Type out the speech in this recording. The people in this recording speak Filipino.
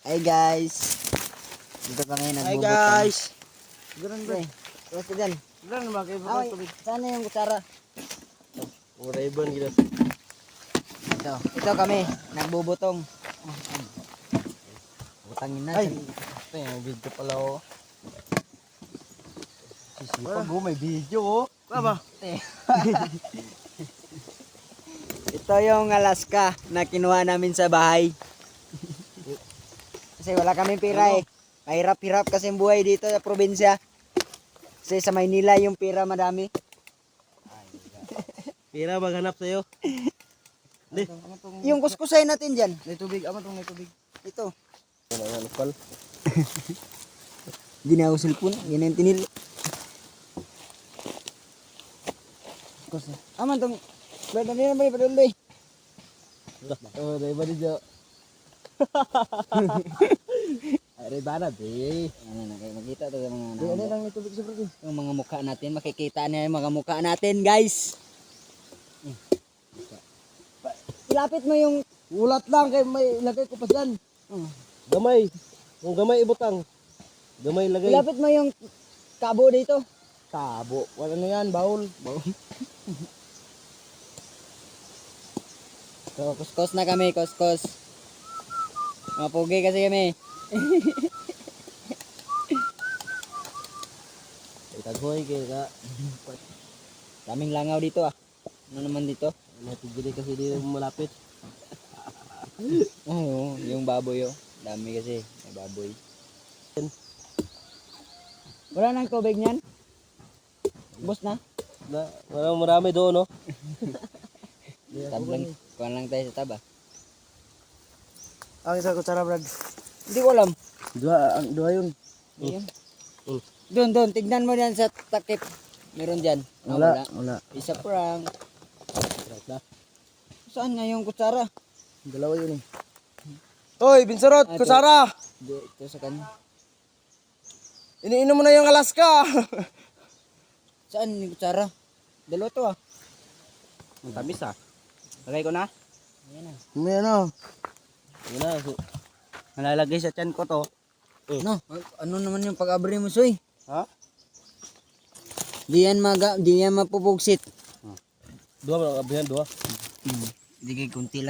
Hi guys. Dito kami Hi nagbubot. guys. Ganun ba? Ka dyan. Ganun ba kayo Ay, ba tubig? sana yung kutsara. Ura ibon gila. Ito. Ito kami. Nagbubutong. Butangin na. Ay. Ito yung video pala oh. Sisipag oh, may video oh. Baba. Ito yung Alaska na kinuha namin sa bahay. Kasi wala kaming pira eh. Mahirap-hirap kasi ang buhay dito sa probinsya. Kasi sa Maynila yung pira madami. Pira maghanap sa'yo. Di. Yung kuskusay natin dyan. May tubig. Ama tong may tubig. Ito. Ano nga lokal? Hindi na ako cellphone. Yan yung tinil. Kuskusay. Aman tong... Ba't na nila bali paduloy? Oh, dai ba diyo? Are ba na be? Ano na kayo makita to sa mga Di ano ano, lang tubig sa bro. yung mga mukha natin. Makikita niya yung mga mukha natin guys. Ilapit mo yung... Ulat lang kay may lagay ko pa diyan. Gamay. Yung gamay ibutang. Gamay lagay. Ilapit mo yung kabo dito. Tabo. Wala na yan, baul. Baul. So, kuskus na kami, kuskus. Mga pugi kasi kami. Itaghoy kay ka. Daming langaw dito ah. Ano naman dito? Natigili kasi di malapit. Oo, yung baboy oh. Dami kasi, may baboy. Wala nang tubig niyan? Bus na? Wala marami doon, no? Tab lang, kuhan lang tayo sa taba. Ang isa ko tsara, Brad. Hindi ko alam. Dua, ang dua yun. Ayan. Mm. Doon, doon. Tignan mo yan sa takip. Meron dyan. Ah, Wala, wala. Isa na. Saan nga yung kutsara? Dalawa yun eh. Hoy, Binsarot, Ah, ito. kusara! Di, ito sa kanya. Iniinom mo na yung Alaska! Saan yung kutsara? Dalawa to ah. Ang tamis ah. Lagay ko na? Ayan na. Ano? Yun na. So- Nalalagay sa tiyan ko to. No, ano naman yung pag-abri mo, Soy? Ha? Di yan, maga, di yan mapupugsit. Dua ba? Abihan, dua. Di kay kunti lang.